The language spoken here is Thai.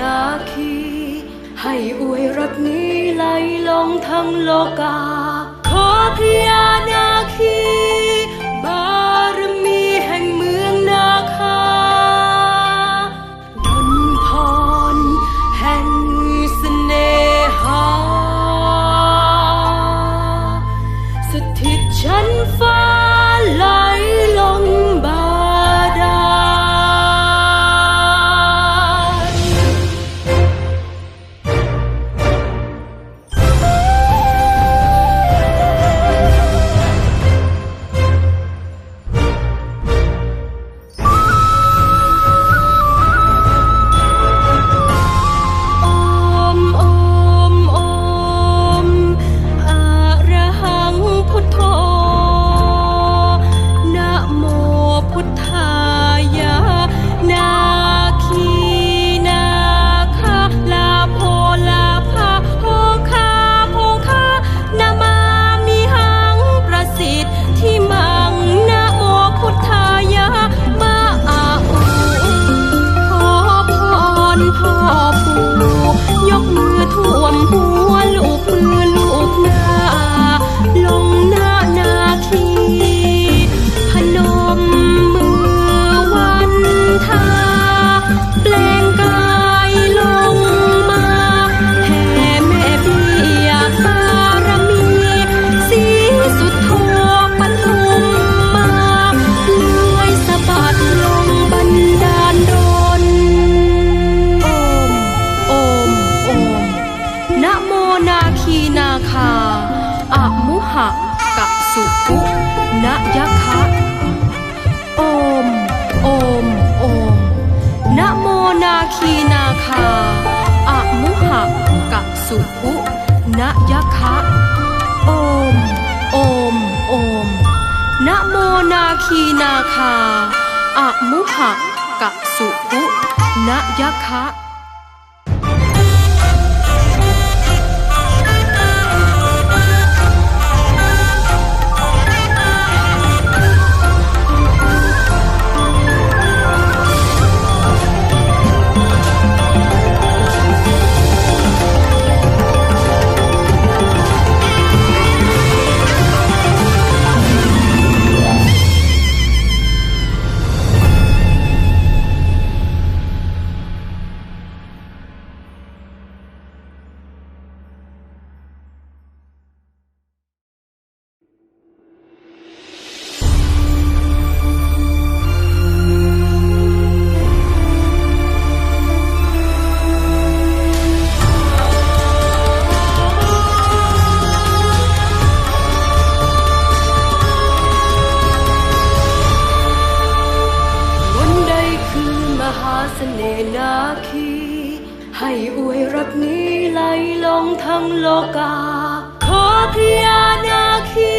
นาคี ให้อวยรักนี้ไหลลงทั้งโลกา ขอพญานาคี บารมีแห่งเมืองนาคาดลพรแห่งเสน่หา สถิตชั้นฟ้าไหละกะสุกุนะยะคะโอม โอม โอม นะโมนาคีนาคาอะมุหะกะสุกุนะยะคะโอม โอม โอม นะโมนาคีนาคาอะมุหะกะสุกุนะยะคะ เสน่นาคี ให้อวยรักนี้ไหลลงทั้งโลกา ขอพญานาคี